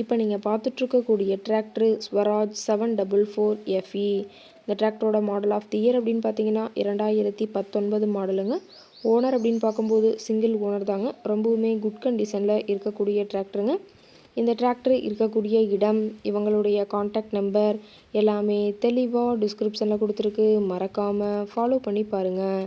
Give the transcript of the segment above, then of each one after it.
இப்போ நீங்கள் பார்த்துட்ருக்கக்கூடிய tractor Swaraj seven double four FE இந்த டிராக்டரோட மாடல் ஆஃப் தி இயர் அப்படின்னு பார்த்தீங்கன்னா இரண்டாயிரத்தி பத்தொன்பது மாடலுங்க ஓனர் அப்படின்னு பார்க்கும்போது சிங்கிள் ஓனர் தாங்க. ரொம்பவுமே குட் கண்டிஷனில் இருக்கக்கூடிய டிராக்டருங்க இந்த டிராக்டர் இருக்கக்கூடிய இடம் இவங்களுடைய காண்டாக்ட் நம்பர் எல்லாமே தெளிவாக டிஸ்கிரிப்ஷனில் கொடுத்துருக்கு. மறக்காமல் ஃபாலோ பண்ணி பாருங்கள்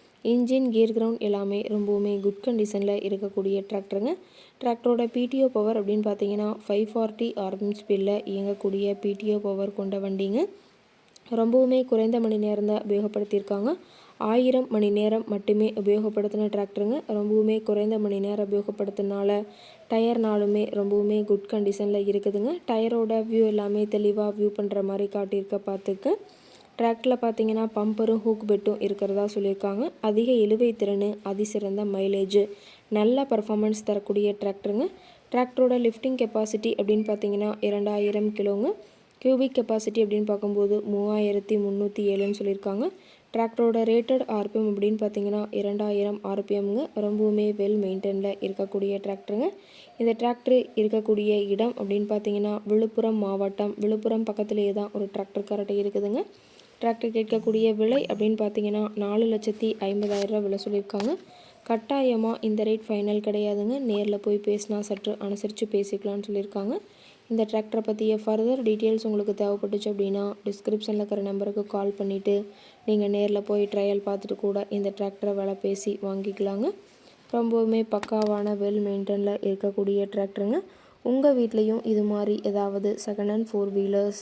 இன்ஜின் கியர் கிரவுண்ட் எல்லாமே ரொம்பவுமே குட் கண்டிஷனில் இருக்கக்கூடிய டிராக்டருங்க டிராக்டரோட பிடிஓ பவர் அப்படின்னு பார்த்தீங்கன்னா ஃபைவ் ஃபார்ட்டி ஆர்பிஎம் ஸ்பீடில் இயங்கக்கூடிய பிடிஓ பவர் கொண்ட வண்டிங்க. ரொம்பவுமே குறைந்த மணி நேரம் தான் உபயோகப்படுத்தியிருக்காங்க. ஆயிரம் மணி நேரம் மட்டுமே உபயோகப்படுத்தின டிராக்டருங்க ரொம்பவுமே குறைந்த மணி நேரம் உபயோகப்படுத்தினால டயர்னாலுமே ரொம்பவுமே குட் கண்டிஷனில் இருக்குதுங்க. டயரோட வியூ எல்லாமே தெளிவாக வியூ பண்ணுற மாதிரி காட்டியிருக்க பார்த்துக்க டிராக்டரில் பார்த்தீங்கன்னா பம்பரும் ஹூக் பெட்டும் இருக்கிறதா சொல்லியிருக்காங்க. அதிக இழுவை திறன் அதிசிறந்த மைலேஜ். நல்ல பர்ஃபார்மன்ஸ் தரக்கூடிய டிராக்டருங்க. டிராக்டரோட லிஃப்டிங் கெப்பாசிட்டி அப்படின்னு பார்த்தீங்கன்னா இரண்டாயிரம் கிலோங்க. கியூபிக் கெப்பாசிட்டி அப்படின்னு பார்க்கும்போது மூவாயிரத்தி முந்நூற்றி ஏழுன்னு சொல்லியிருக்காங்க. டிராக்டரோட ரேட்டட் ஆர்பிஎம் அப்படின்னு பார்த்தீங்கன்னா இரண்டாயிரம் ஆர்பிஎம்ங்க ரொம்பவுமே வெல் மெயின்டைனில் இருக்கக்கூடிய டிராக்டருங்க. இந்த டிராக்டர் இருக்கக்கூடிய இடம் அப்படின்னு பார்த்தீங்கன்னா விழுப்புரம் மாவட்டம். விழுப்புரம் பக்கத்துலேயே தான் ஒரு டிராக்டர் கரட்டை இருக்குதுங்க. டிராக்டர் கேட்கக்கூடிய விலை அப்படின்னு பார்த்தீங்கன்னா நாலு லட்சத்தி ஐம்பதாயிரரூபா விலை சொல்லியிருக்காங்க. கட்டாயமாக இந்த ரேட் ஃபைனல் கிடையாதுங்க. நேரில் போய் பேசினா சற்று அனுசரித்து பேசிக்கலாம்னு சொல்லியிருக்காங்க. இந்த டிராக்டரை பற்றிய ஃபர்தர் டீட்டெயில்ஸ் உங்களுக்கு தேவைப்பட்டுச்சு அப்படின்னா டிஸ்கிரிப்ஷனில் இருக்கிற நம்பருக்கு கால் பண்ணிவிட்டு நீங்கள் நேரில் போய் ட்ரையல் பார்த்துட்டு கூட இந்த டிராக்டரை விலை பேசி வாங்கிக்கலாங்க. ரொம்பவுமே பக்காவான வெல் மெயின்டெனில் இருக்கக்கூடிய டிராக்டருங்க உங்கள் வீட்லேயும் இது மாதிரி ஏதாவது second hand four wheelers